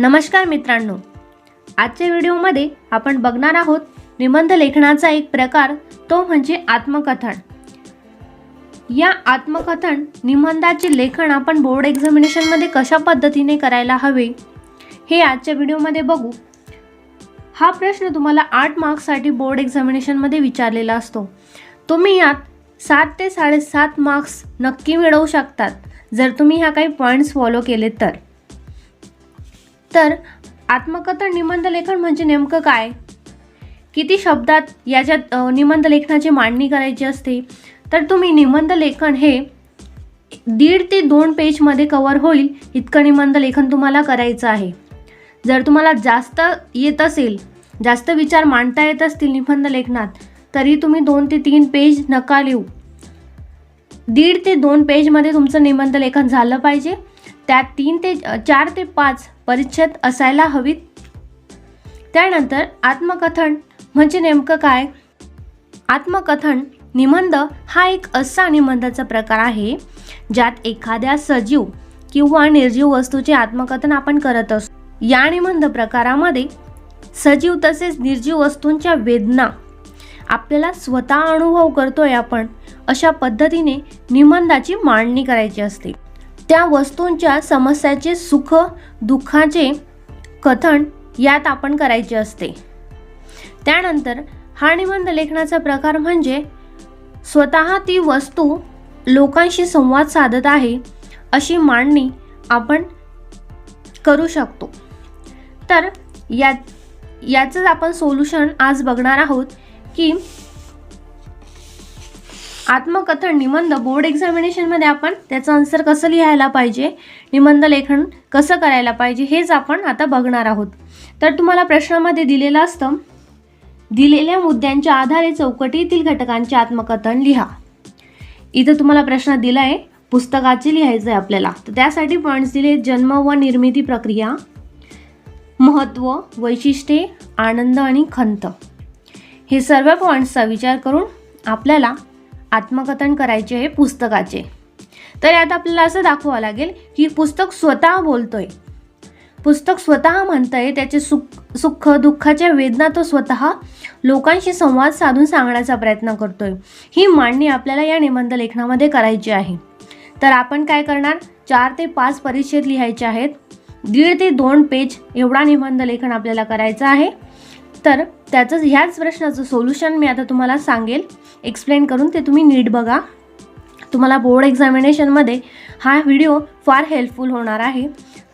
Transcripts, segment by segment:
नमस्कार मित्रांनो. आजच्या व्हिडिओमध्ये आपण बघणार आहोत निबंध लेखनाचा एक प्रकार तो म्हणजे आत्मकथन. या आत्मकथन निबंधाचे लेखन आपण बोर्ड एक्झामिनेशनमध्ये कशा पद्धतीने करायला हवे हे आजच्या व्हिडिओमध्ये बघू. हा प्रश्न तुम्हाला आठ मार्क्ससाठी बोर्ड एक्झामिनेशनमध्ये विचारलेला असतो. तुम्ही यात सात ते साडेसात मार्क्स नक्की मिळवू शकतात जर तुम्ही ह्या काही पॉईंट्स फॉलो केले तर. तर आत्मकथन निबंध लेखन म्हणजे नेमकं काय? किती शब्दात याच्यात निबंध लेखनाची मांडणी करायची असते? तर तुम्ही निबंध लेखन हे दीड ते दोन पेजमध्ये कवर होईल इतकं निबंध लेखन तुम्हाला करायचं आहे. जर तुम्हाला जास्त येत असेल जास्त विचार मांडता येत असतील निबंध लेखनात तरी तुम्ही दोन ते तीन पेज नका लिहू. दीड ते दोन पेजमध्ये तुमचं निबंध लेखन झालं पाहिजे. त्यात तीन ते चार ते पाच परिच्छेद असायला हवीत. त्यानंतर आत्मकथन म्हणजे नेमकं काय? आत्मकथन निबंध हा एक असा निबंधाचा प्रकार आहे ज्यात एखाद्या सजीव किंवा निर्जीव वस्तूचे आत्मकथन आपण करत असतो. या निबंध प्रकारामध्ये सजीव तसेच निर्जीव वस्तूंच्या वेदना आपल्याला स्वतः अनुभव करतोय आपण अशा पद्धतीने निबंधाची मांडणी करायची असते. त्या वस्तूंच्या समस्याचे सुख दुःखाचे कथन यात आपण करायचे असते. त्यानंतर हा निबंध लेखनाचा प्रकार म्हणजे स्वतः ती वस्तू लोकांशी संवाद साधत आहे अशी मांडणी आपण करू शकतो. तर या याचंच आपण सोल्युशन आज बघणार आहोत की आत्मकथन निबंध बोर्ड एक्झामिनेशनमध्ये आपण त्याचं आन्सर कसं लिहायला पाहिजे निबंध लेखन कसं करायला पाहिजे हेच आपण आता बघणार आहोत. तर तुम्हाला प्रश्नामध्ये दिलेलं असतं दिलेल्या मुद्द्यांच्या आधारे चौकटीतील घटकांचे आत्मकथन लिहा. इथं तुम्हाला प्रश्न दिला आहे पुस्तकाचे लिहायचं आहे आपल्याला. तर त्यासाठी पॉईंट्स दिले जन्म व निर्मिती प्रक्रिया महत्त्व वैशिष्ट्ये आनंद आणि खंत. हे सर्व पॉईंट्सचा विचार करून आपल्याला आत्मकथन करायचे आहे पुस्तकाचे. तर यात आपल्याला असं दाखवावं लागेल की पुस्तक स्वतः बोलतोय. पुस्तक स्वतः म्हणतंय त्याचे सुख सुख दुःखाच्या वेदना तो स्वतः लोकांशी संवाद साधून सांगण्याचा प्रयत्न करतोय. ही मांडणी आपल्याला या निबंध लेखनामध्ये करायची आहे. तर आपण काय करणार? चार ते पाच परिच्छेद लिहायचे आहेत. दीड ते दोन पेज एवढा निबंध लेखन आपल्याला करायचं आहे. तर त्याचं ह्याच प्रश्नाचं सोल्युशन मी आता तुम्हाला सांगेल. एक्सप्लेन करून ते तुम्ही नीट बघा. तुम्हाला बोर्ड एक्झामिनेशनमध्ये हा व्हिडिओ फार हेल्पफुल होणार आहे.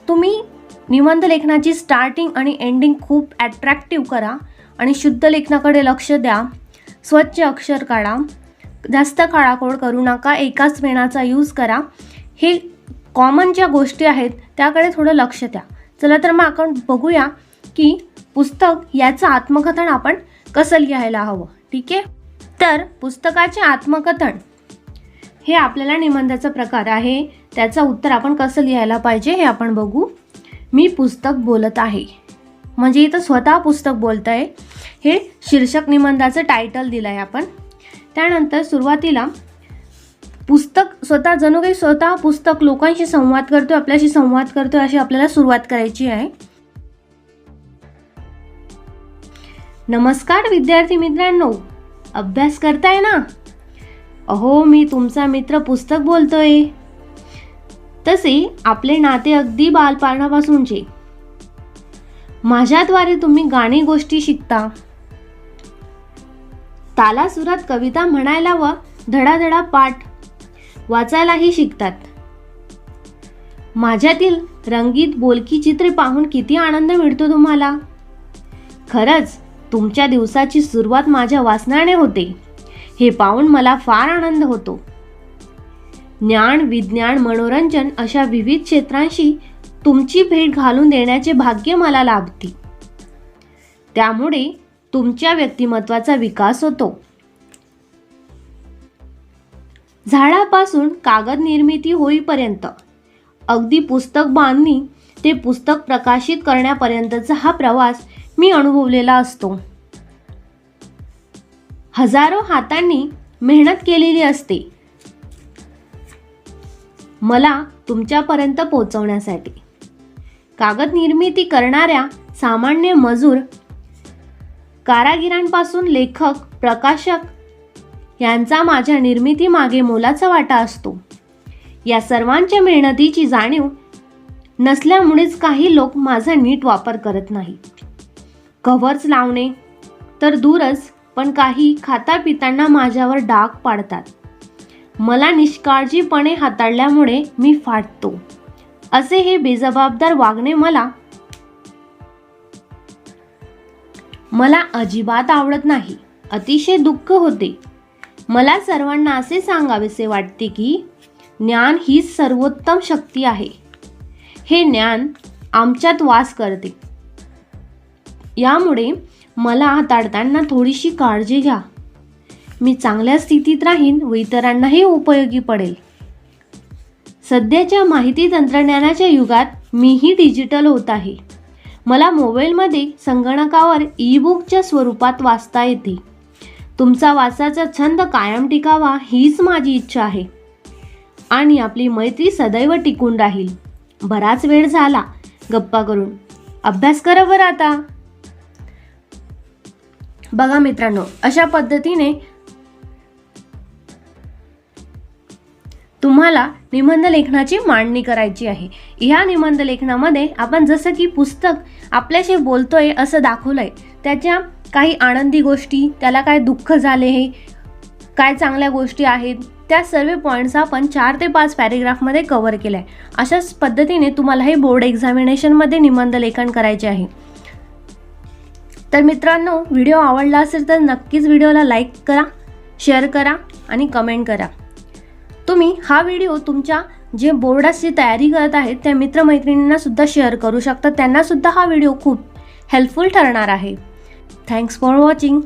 तुम्ही निबंध लेखनाची स्टार्टिंग आणि एंडिंग खूप ॲट्रॅक्टिव्ह करा आणि शुद्ध लेखनाकडे लक्ष द्या. स्वच्छ अक्षर काढा. जास्त काळाकोड करू नका. एकाच पेनाचा यूज करा. हे कॉमन ज्या गोष्टी आहेत त्याकडे थोडं लक्ष द्या. चला तर मग आपण बघूया की पुस्तक याचं आत्मकथन आपण कसं लिहायला हवं? ठीक आहे? तर पुस्तकाचे आत्मकथन हे आपल्याला निबंधाचा प्रकार आहे. त्याचं उत्तर आपण कसं लिहायला पाहिजे हे आपण बघू. मी पुस्तक बोलत आहे. म्हणजे इथं स्वतः पुस्तक बोलत आहे हे शीर्षक निबंधाचं टायटल दिलं आहे आपण. त्यानंतर सुरुवातीला पुस्तक स्वतः जणू काही स्वतः पुस्तक लोकांशी संवाद करतो आपल्याशी संवाद करतो अशी आपल्याला सुरुवात करायची आहे. नमस्कार विद्यार्थी मित्रांनो. अभ्यास करताय ना? अहो मी तुमचा मित्र पुस्तक बोलतोय. तसे आपले नाते अगदी बालपणापासूनचे. माझ्याद्वारे तुम्ही गाणी गोष्टी शिकता. तालासुरात कविता म्हणायला व धडाधडा पाठ वाचायलाही शिकतात. माझ्यातील रंगीत बोलकी चित्रे पाहून किती आनंद मिळतो तुम्हाला. खरंच तुमच्या दिवसाची सुरुवात माझ्या वाचनाने होते. हे पाहून मला फार आनंद होतो. ज्ञान विज्ञान मनोरंजन अशा विविध क्षेत्रांशी तुमची भेट घालून देण्याचे भाग्य मला लाभते. त्यामुळे तुमच्या व्यक्तिमत्वाचा विकास होतो. झाडापासून कागद निर्मिती होईपर्यंत अगदी पुस्तक बांधणी ते पुस्तक प्रकाशित करण्यापर्यंतचा हा प्रवास मी अनुभवलेला असतो. हजारो हातांनी मेहनत केलेली असते. मला तुमच्यापर्यंत पोहोचवण्यासाठी. कागद निर्मिती करणाऱ्या सामान्य मजूर कारागिरांपासून लेखक प्रकाशक यांचा माझ्या निर्मितीमागे मोलाचा वाटा असतो. या सर्वांच्या मेहनतीची जाणीव नसल्यामुळेच काही लोक माझा नीट वापर करत नाही कव्हर्स लावणे तर दूरच पण काही खाता पितांना माझ्यावर डाग पाडतात. मला निष्काळजीपणे हाताळल्यामुळे मी फाटतो. असे हे बेजबाबदार वागणे मला मला अजिबात आवडत नाही. अतिशय दुःख होते. मला सर्वांना असे सांगावेसे वाटते की ज्ञान हीच सर्वोत्तम शक्ती आहे. हे ज्ञान आमच्यात वास करते. यामुळे मला हाताळताना थोडीशी काळजी घ्या. मी चांगल्या स्थितीत राहीन व इतरांनाही उपयोगी पडेल. सध्याच्या माहिती तंत्रज्ञानाच्या युगात मीही डिजिटल होत आहे. मला मोबाईलमध्ये संगणकावर ई बुकच्या स्वरूपात वाचता येते. तुमचा वाचाचा छंद कायम टिकावा हीच माझी इच्छा आहे. आणि आपली मैत्री सदैव टिकून राहील. बराच वेळ झाला. गप्पा करून. अभ्यास करा बरं आता. बघा मित्रांनो अशा पद्धतीने तुम्हाला निबंध लेखनाची मांडणी करायची आहे. ह्या निबंध लेखनामध्ये आपण जसं की पुस्तक आपल्याशी बोलतोय असं दाखवलंय. त्याच्या काही आनंदी गोष्टी त्याला काय दुःख झाले हे काय चांगल्या गोष्टी आहेत त्या सर्व पॉईंट्स आपण चार ते पाच पॅरेग्राफमध्ये कव्हर केलं आहे अशाच पद्धतीने तुम्हाला हे बोर्ड एक्झामिनेशनमध्ये निबंध लेखन करायचे आहे. तर मित्रांनो व्हिडिओ आवडला असेल तर नक्कीच व्हिडिओला लाईक करा शेअर करा आणि कमेंट करा. तुम्ही हा व्हिडिओ तुमच्या जे बोर्डाची तयारी करत आहेत त्या मित्रमैत्रिणींना सुद्धा शेअर करू शकता. त्यांनासुद्धा हा व्हिडिओ खूप हेल्पफुल ठरणार आहे. Thanks for watching